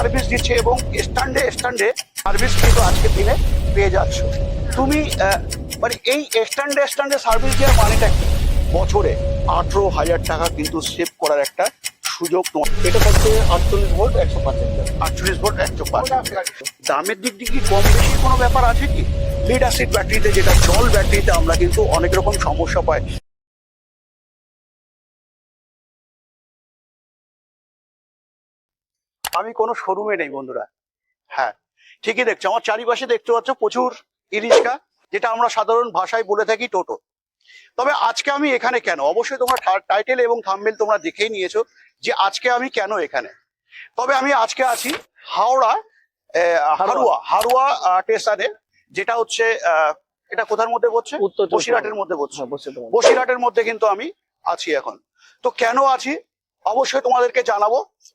Service দিচ্ছে এবং স্ট্যান্ডে স্ট্যান্ডে সার্ভিস কিন্তু আজকের দিনে পেয়ে যাচ্ছ। তুমি মানে এই স্ট্যান্ডে স্ট্যান্ডে সার্ভিস দেওয়ার মানেটা কি? বছরে আঠেরো হাজার টাকা কিন্তু সেভ করার একটা সুযোগ তোমার। এটা হচ্ছে আটচল্লিশ ভোল্ট একশো অ্যাম্পিয়ার আটচল্লিশ ভোল্ট একশো পাঁচ দামের দিক দিয়ে কি কম বেশি কোনো ব্যাপার আছে কি? লিড অ্যাসিড ব্যাটারিতে যেটা জল ব্যাটারিতে আমরা কিন্তু অনেক রকম সমস্যা পাই। আমি কোনো শোরুমে নেই বন্ধুরা। হ্যাঁ। ঠিকই দেখছ আমার চারিপাশে দেখতে পাচ্ছ প্রচুর ইরিশকা যেটা আমরা সাধারণ ভাষায় বলে থাকি টোটো। তবে আজকে আমি এখানে কেন? অবশ্যই তোমার টাইটেল এবং থাম্বেল তোমরা দেখেই নিয়েছো যে আজকে আমি কেন এখানে। তবে আমি আজকে আছি হাওড়া হারুয়া হারুয়া স্টেশনে যেটা হচ্ছে আহ, এটা কোথার মধ্যে পড়ছে বসিরহাটের মধ্যে পড়ছে হ্যাঁ। বসিরহাটের মধ্যে কিন্তু আমি আছি এখন। তো কেন আছি? অবশ্যই তোমাদেরকে জানাব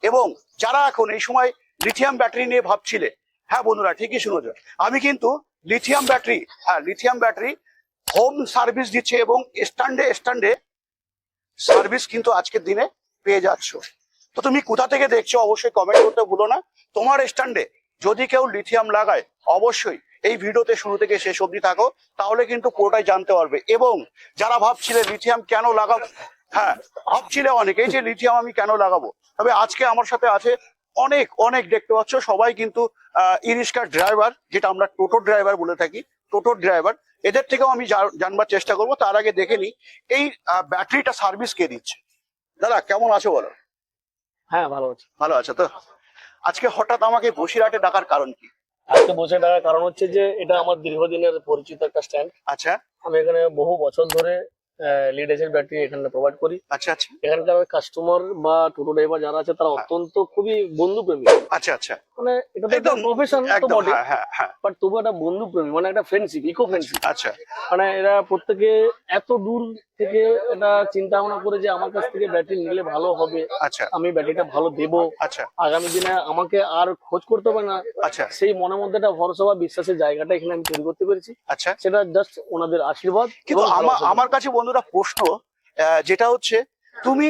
এবং যারা এখন এই সময় লিথিয়াম ব্যাটারি নিয়ে ভাবছিলে হ্যাঁ বন্ধুরা, ঠিকই শুনেছ। আমি কিন্তু লিথিয়াম ব্যাটারি হ্যাঁ লিথিয়াম ব্যাটারি হোম সার্ভিস দিচ্ছে এবং স্ট্যান্ডে স্ট্যান্ডে সার্ভিস কিন্তু আজকের দিনে পেয়ে যাচ্ছ। তো তুমি কোথা থেকে দেখছ অবশ্যই কমেন্ট করতে ভুলো না। তোমার স্ট্যান্ডে যদি কেউ লিথিয়াম লাগায়, অবশ্যই এই ভিডিওতে শুরু থেকে শেষ অবধি থাকো, তাহলে কিন্তু পুরোটাই জানতে পারবে। এবং যারা ভাবছিলে লিথিয়াম কেন লাগাবো হ্যাঁ ভাবছিলে অনেক এই যে লিথিয়াম আমি কেন লাগাবো? তবে আজকে আমার সাথে আছে অনেক অনেক দেখতে পাচ্ছ। সবাই কিন্তু ইরিস্কার ড্রাইভার যেটা আমরা টোটো ড্রাইভার বলে থাকি টোটো ড্রাইভার এদের থেকেও আমি জানবার চেষ্টা করব। তার আগে দেখে নিই এই ব্যাটারিটা সার্ভিস কে দিচ্ছে? দাদা কেমন আছো বলো? হ্যাঁ ভালো আছে। ভালো আছে তো? আজকে হঠাৎ আমাকে বসিরহাটে ডাকার কারণ কি? আজকে বসে থাকার কারণ হচ্ছে যে এটা আমার দীর্ঘদিনের পরিচিত একটা স্ট্যান্ড আচ্ছা। আমি এখানে বহু বছর ধরে লিড এসের ব্যাটারি এখানে প্রোভাইড করি। আচ্ছা আচ্ছা। এখানকার কাস্টমার বা টোটো ড্রাইভার যারা আছে তারা অত্যন্ত খুবই বন্ধুপ্রেমী। আচ্ছা আচ্ছা। মানে এটা তো একটা প্রফেশন তো বটে। হ্যাঁ হ্যাঁ হ্যাঁ। বাট তবু একটা বন্ধুপ্রেমী মানে একটা ফ্রেন্ডশিপ ইকো ফ্রেন্ডশিপ আচ্ছা মানে এরা প্রত্যেকে এত দূর থেকে এটা চিন্তা ভাবনা করে যে আমার কাছ থেকে ব্যাটারি নিলে ভালো হবে। আচ্ছা। আমি ব্যাটারিটা ভালো দেবো। আচ্ছা। আগামী দিনে আমাকে আর খোঁজ করতে হবে না। আচ্ছা। সেই মনের মধ্যে একটা ভরসা বা বিশ্বাসের জায়গাটা এখানে আমি তৈরি করতে পেরেছি। আচ্ছা। সেটা জাস্ট ওনাদের আশীর্বাদ কিন্তু আমার কাছে বন্ধুরা প্রশ্ন যেটা হচ্ছে তুমি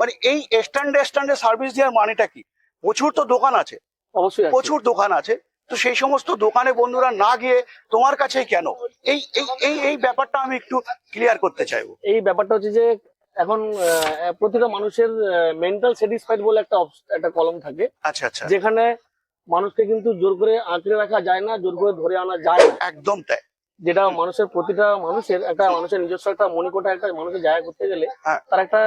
মানে এই স্ট্যান্ডে স্ট্যান্ডে সার্ভিস দেওয়ার মানেটা কি? প্রচুর তো দোকান আছে। অবশ্যই প্রচুর দোকান আছে। তো সেই সমস্ত দোকানে বন্ধুরা না গিয়ে তোমার কাছেই কেন? এই এই এই ব্যাপারটা আমি একটু ক্লিয়ার করতে চাইব। এই ব্যাপারটা হচ্ছে যে এখন প্রতিটা মানুষের মেন্টাল স্যাটিসফাইড বলে একটা একটা কলম থাকে। আচ্ছা আচ্ছা। যেখানে মানুষকে কিন্তু জোর করে আঁকড়ে রাখা যায় না জোর করে ধরে আনা যায় না। একদম তাই। যেটা মানুষের প্রতিটা মানুষের একটা মানুষের নিজস্ব একটা মনিকোটা একটা মানুষের জায়গা করতে গেলে হ্যাঁ। তার একটা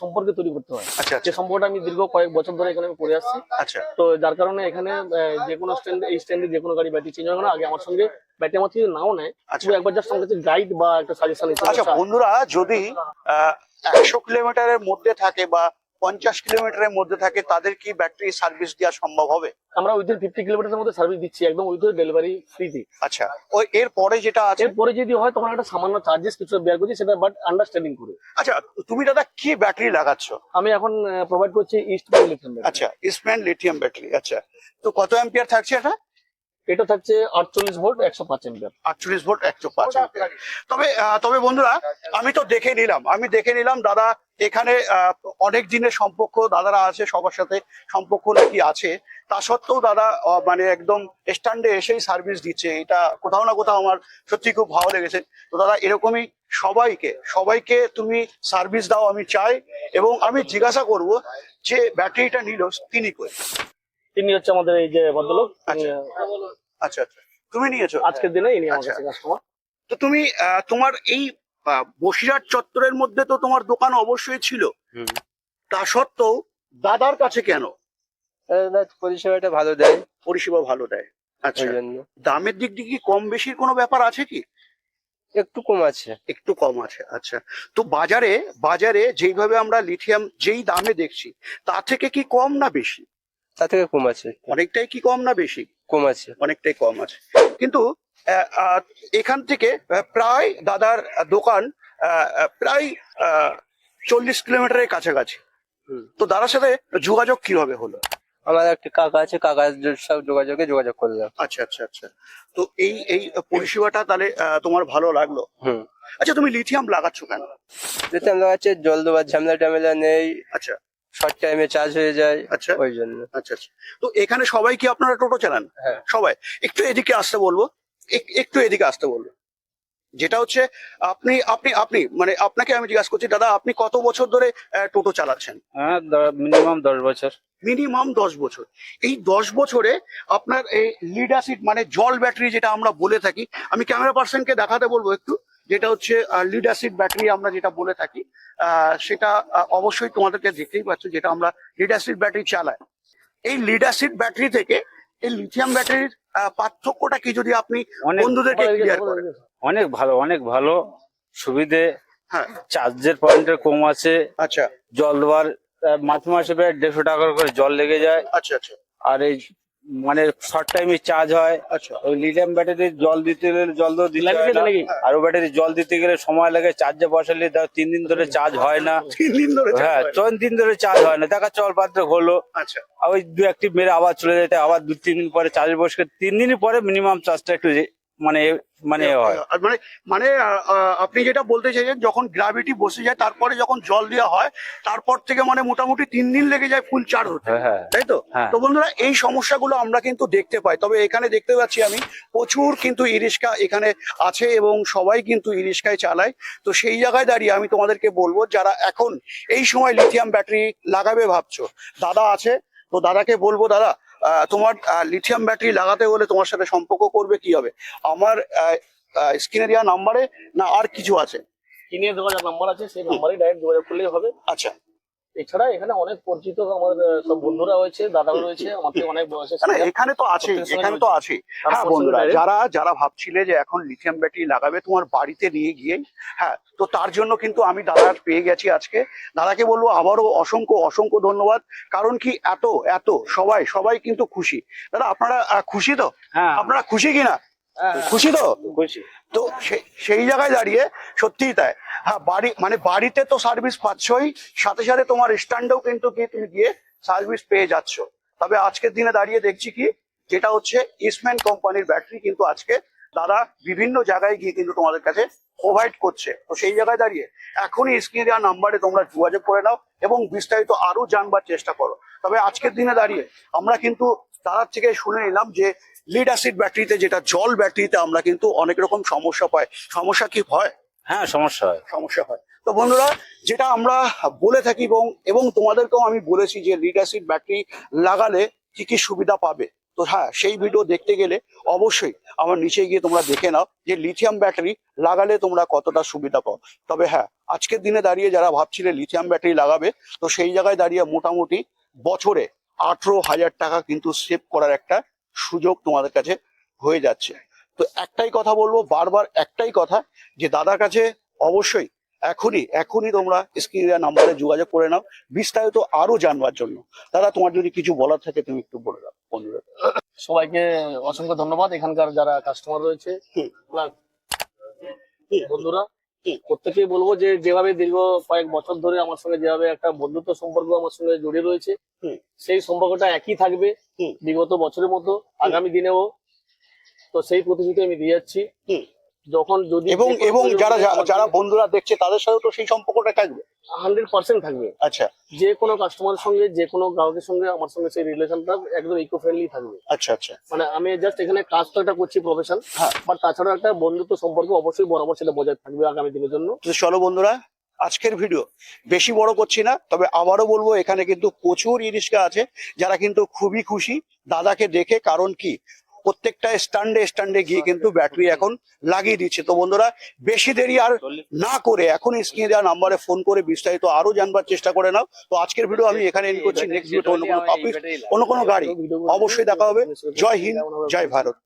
সম্পর্ক তৈরি করতে হয়। আচ্ছা যে আচ্ছা সম্পর্কটা আমি দীর্ঘ কয়েক বছর ধরে এখানে আমি করে আসছি। আচ্ছা। তো যার কারণে এখানে যে কোনো স্ট্যান্ড এই স্ট্যান্ডে যে কোনো গাড়ি ব্যাটারি চেঞ্জ হবে না। আগে আমার সঙ্গে ব্যাটারি আমার থেকে নাও নেয় আচ্ছা। একবার জাস্ট আমার কাছে গাইড বা একটা সাজেশন আচ্ছা বন্ধুরা যদি একশো কিলোমিটারের মধ্যে থাকে বা পঞ্চাশ কিলোমিটারের মধ্যে থাকে তাদের কি ব্যাটারি সার্ভিস দেওয়া সম্ভব হবে? আমরা উইদিন ফিফটি কিলোমিটার মধ্যে সার্ভিস দিচ্ছি একদম উইথ ডেলিভারি ফ্রিতে আচ্ছা ওই এর পরে যেটা আছে? এরপরে যদি হয় তখন একটা সামান্য চার্জেস কিছু বেয়ার করছি সেটা বাট আন্ডারস্ট্যান্ডিং করে। আচ্ছা তুমি দাদা কি ব্যাটারি লাগাচ্ছ? আমি এখন প্রোভাইড করছি ইস্ট বেঙ্গল লিথিয়াম আচ্ছা ইসম্যান লিথিয়াম ব্যাটারি আচ্ছা। তো কত অ্যাম্পিয়ার থাকছে এটা? এটা থাকছে আটচল্লিশ ভোল্ট একশো পাঁচ এম্পিয়ার আটচল্লিশ ভোল্ট একশো পাঁচ তবে আহ, তবে বন্ধুরা আমি তো দেখে নিলাম আমি দেখে নিলাম দাদা এখানে আহ, অনেক দিনের সম্পর্ক দাদারা আছে সবার সাথে সম্পর্ক নাকি আছে। তা সত্ত্বেও দাদা আহ, মানে একদম স্ট্যান্ডে এসেই সার্ভিস দিচ্ছে এটা কোথাও না কোথাও আমার সত্যি খুব ভালো লেগেছে। তো দাদা এরকমই সবাইকে সবাইকে তুমি সার্ভিস দাও আমি চাই এবং আমি জিজ্ঞাসা করব যে ব্যাটারিটা নিল তিনি কই? তিনি হচ্ছে আমাদের এই যে ভদ্রলোক আচ্ছা। আচ্ছা আচ্ছা। তুমি নিয়েছো? আজকের দিনে ইনি আমার আচ্ছা। কাছে কাস্টমার তো তুমি আহ, তোমার এই বসিরহাট চত্বরের মধ্যে তো তোমার দোকান অবশ্যই ছিল। তা সত্ত্বেও দাদার কাছে কেন? পরিষেবাটা ভালো দেয়। পরিষেবা ভালো দেয়। আচ্ছা। দামের দিক দিয়ে কি কম বেশির কোনো ব্যাপার আছে কি? একটু কম আছে। একটু কম আছে আচ্ছা। তো বাজারে বাজারে যেইভাবে আমরা লিথিয়াম যেই দামে দেখছি তা থেকে কি কম না বেশি? তা থেকে কম আছে। অনেকটাই কি কম না বেশি? কম আছে। অনেকটাই কম আছে। কিন্তু এখান থেকে প্রায় দাদার দোকান প্রায় চল্লিশ কিলোমিটারের কাছাকাছি। তো দাদার সাথে যোগাযোগ কীভাবে হলো? আমার একটা কাকা আছে কাকার সব যোগাযোগে যোগাযোগ করলাম। আচ্ছা আচ্ছা আচ্ছা। তো এই এই পরিষেবাটা তাহলে তোমার ভালো লাগল? হুম। আচ্ছা তুমি লিথিয়াম লাগাচ্ছ কেন? আমরা কাছে জল দেওয়ার ঝামেলা টামেলা নেই। আচ্ছা। শর্ট টাইমে চার্জ হয়ে যায় আচ্ছা। ওই জন্য। আচ্ছা আচ্ছা। তো এখানে সবাই কি আপনারা টোটো চালান? হ্যাঁ। সবাই? একটু এদিকে আসতে বলব। এক- একটু এদিকে আসতে বলব। যেটা হচ্ছে আপনি আপনি আপনি মানে আপনাকে আমি জিজ্ঞাসা করছি দাদা আপনি কত বছর ধরে টোটো চালাচ্ছেন? হ্যাঁ মিনিমাম দশ বছর। মিনিমাম দশ বছর। এই দশ বছরে আপনার এই লিড অ্যাসিড মানে জল ব্যাটারি যেটা আমরা বলে থাকি আমি ক্যামেরা পার্সনকে দেখাতে বলব একটু। যেটা হচ্ছে লিড অ্যাসিড ব্যাটারি আমরা যেটা বলে থাকি সেটা অবশ্যই তোমাদেরকে দেখতেই পাচ্ছ যেটা আমরা লিড অ্যাসিড ব্যাটারি চালাই। এই লিড অ্যাসিড ব্যাটারি থেকে এই লিথিয়াম ব্যাটারির পার্থক্যটা কি যদি আপনি বন্ধুদেরকে ক্লিয়ার করেন? অনেক ভালো অনেক ভালো সুবিধে। হ্যাঁ। চার্জের পয়েন্টের কম আছে। আচ্ছা। জল দেওয়ার মাসে মাসে প্রায় দেড়শো টাকা করে জল লেগে যায়। আচ্ছা আচ্ছা। আর এই মানে শর্ট টাইমে চার্জ হয়। আচ্ছা। ওই লিথিয়াম ব্যাটারি জল দিতে গেলে জল তো দিতে লাগে হয়। আর ও ব্যাটারি জল দিতে গেলে সময় লাগে চার্জে বসালে তাও তিন দিন ধরে চার্জ হয় না। তিন দিন ধরে হ্যাঁ তিন দিন ধরে চার্জ হয় না। দেখা চল পাত্র হলো। আচ্ছা। ওই দু একটি মেরে আবার চলে যেতে আবার দু তিন দিন পরে চার্জ বসে তিন দিন পরে মিনিমাম চার্জটা একটু মানে মানে হয়। মানে মানে আপনি যেটা বলতে চাইছেন যখন গ্রাভিটি বসে যায় তারপরে যখন জল দেওয়া হয় তারপর থেকে মানে মোটামুটি তিন দিন লেগে যায় ফুল চার হতে। হ্যাঁ হ্যাঁ। তাই তো? হ্যাঁ। তো বন্ধুরা এই সমস্যাগুলো আমরা কিন্তু দেখতে পাই। তবে এখানে দেখতে পাচ্ছি আমি প্রচুর কিন্তু ইরিস্কা এখানে আছে এবং সবাই কিন্তু ইরিস্কায় চালায়। তো সেই জায়গায় দাঁড়িয়ে আমি তোমাদেরকে বলব যারা এখন এই সময় লিথিয়াম ব্যাটারি লাগাবে ভাবছ দাদা আছে? তো দাদাকে বলব দাদা তোমার লিথিয়াম ব্যাটারি লাগাতে হলে তোমার সাথে সম্পর্ক করবে কি হবে? আমার স্ক্রিনে দেওয়া নাম্বারে না আর কিছু আছে? কিনে যা নাম্বার আছে সেই নাম্বারে ডাইরেক্ট যোগাযোগ করলেই হবে। আচ্ছা। এছাড়া এখানে অনেক পরিচিত আমার সব বন্ধুরা রয়েছে দাদাও রয়েছে আমার অনেক না, এখানে তো সময় এখানে তো আছেই। হ্যাঁ বন্ধুরা যারা যারা ভাবছিলে যে এখন লিথিয়াম ব্যাটারি লাগাবে তোমার বাড়িতে নিয়ে গিয়ে হ্যাঁ তো তার জন্য কিন্তু আমি দাদার পেয়ে গেছি আজকে। দাদাকে বলব আবারও অসংখ্য অসংখ্য ধন্যবাদ। কারণ কি এত এত সবাই সবাই কিন্তু খুশি। দাদা আপনারা খুশি তো? হ্যাঁ। আপনারা খুশি কিনা? খুশি তো? খুশি। তো সেই জায়গায় দাঁড়িয়ে সত্যিই তাই। হ্যাঁ বাড়ি মানে বাড়িতে তো সার্ভিস পাচ্ছই সাথে সাথে তোমার স্ট্যান্ডেও কিন্তু কি তুমি গিয়ে সার্ভিস পেয়ে যাচ্ছ। তবে আজকের দিনে দাঁড়িয়ে দেখছি কি যেটা হচ্ছে ইসম্যান কোম্পানির ব্যাটারি কিন্তু আজকে দাদা বিভিন্ন জায়গায় গিয়ে কিন্তু তোমাদের কাছে প্রোভাইড করছে। তো সেই জায়গায় দাঁড়িয়ে এখনই স্ক্রিনে দেওয়া নাম্বারে তোমরা যোগাযোগ করে নাও এবং বিস্তারিত আরও জানবার চেষ্টা করো। তবে আজকের দিনে দাঁড়িয়ে আমরা কিন্তু দাদার থেকে শুনে নিলাম যে লিড অ্যাসিড ব্যাটারিতে যেটা জল ব্যাটারিতে আমরা কিন্তু অনেক রকম সমস্যা পাই। সমস্যা কি হয়? হ্যাঁ সমস্যা হয়। সমস্যা হয়। তো বন্ধুরা যেটা আমরা বলে থাকি এবং এবং তোমাদেরকেও আমি বলেছি যে লিড অ্যাসিড ব্যাটারি লাগালে কি কি সুবিধা পাবে। তো হ্যাঁ সেই ভিডিও দেখতে গেলে অবশ্যই আমার নিচে গিয়ে তোমরা দেখে নাও যে লিথিয়াম ব্যাটারি লাগালে তোমরা কতটা সুবিধা পাও। তবে হ্যাঁ আজকের দিনে দাঁড়িয়ে যারা ভাবছিলে লিথিয়াম ব্যাটারি লাগাবে তো সেই জায়গায় দাঁড়িয়ে মোটামুটি বছরে আঠেরো হাজার টাকা কিন্তু সেভ করার একটা সুযোগ তোমাদের কাছে হয়ে যাচ্ছে তো একটাই কথা বলব বারবার একটাই কথা যে দাদার কাছে অবশ্যই এখনই এখনই তোমরা স্ক্রিনে নাম্বারে যোগাযোগ করে নাও বিস্তারিত আরও জানবার জন্য দাদা তোমার যদি কিছু বলার থাকে তুমি একটু বলে দাও বন্ধুরা সবাইকে অসংখ্য ধন্যবাদ এখানকার যারা কাস্টমার রয়েছে। বন্ধুরা। প্রত্যেকেই বলব যে যেভাবে দীর্ঘ কয়েক বছর ধরে আমার সঙ্গে যেভাবে একটা বন্ধুত্ব সম্পর্ক আমার সঙ্গে জড়িয়ে রয়েছে। সেই সম্পর্কটা একই থাকবে। বিগত বছরের মতো আগামী দিনেও তো সেই প্রতিশ্রুতি আমি দিয়ে যাচ্ছি। যখন যদি এবং এবং যারা যারা বন্ধুরা দেখছে তাদের সাথে তো সেই সম্পর্কটা থাকবে? হান্ড্রেড পার্সেন্ট থাকবে। আচ্ছা। যে কোনো কাস্টমারের সঙ্গে যে কোনো গ্রাহকের সঙ্গে আমার সঙ্গে সেই রিলেশনটা একদম ইকো ফ্রেন্ডলি থাকবে। আচ্ছা আচ্ছা। মানে আমি জাস্ট এখানে কাজ তো একটা করছি প্রফেশন হ্যাঁ। বাট তাছাড়া একটা বন্ধুত্ব সম্পর্ক অবশ্যই বরাবর সেটা বজায় থাকবে আগামী দিনের জন্য। চলো বন্ধুরা আজকের ভিডিও বেশি বড় করছি না তবে আবারও বলব এখানে কিন্তু প্রচুর ইরিশকা আছে যারা কিন্তু খুবই খুশি। দাদাকে দেখে কারণ কি? প্রত্যেকটা স্ট্যান্ডে স্ট্যান্ডে গিয়ে কিন্তু ব্যাটারি এখন লাগিয়ে দিচ্ছে। তো বন্ধুরা, বেশি দেরি আর না করে এখন স্ক্রিনে দেওয়া নাম্বারে ফোন করে বিস্তারিত আরও জানবার চেষ্টা করে নাও। তো আজকের ভিডিও আমি এখানে এন্ড করছি। নেক্সট ভিডিও অন্য কোনো টপিক অন্য কোনো গাড়ি, অবশ্যই দেখা হবে। জয় হিন্দ, জয় ভারত।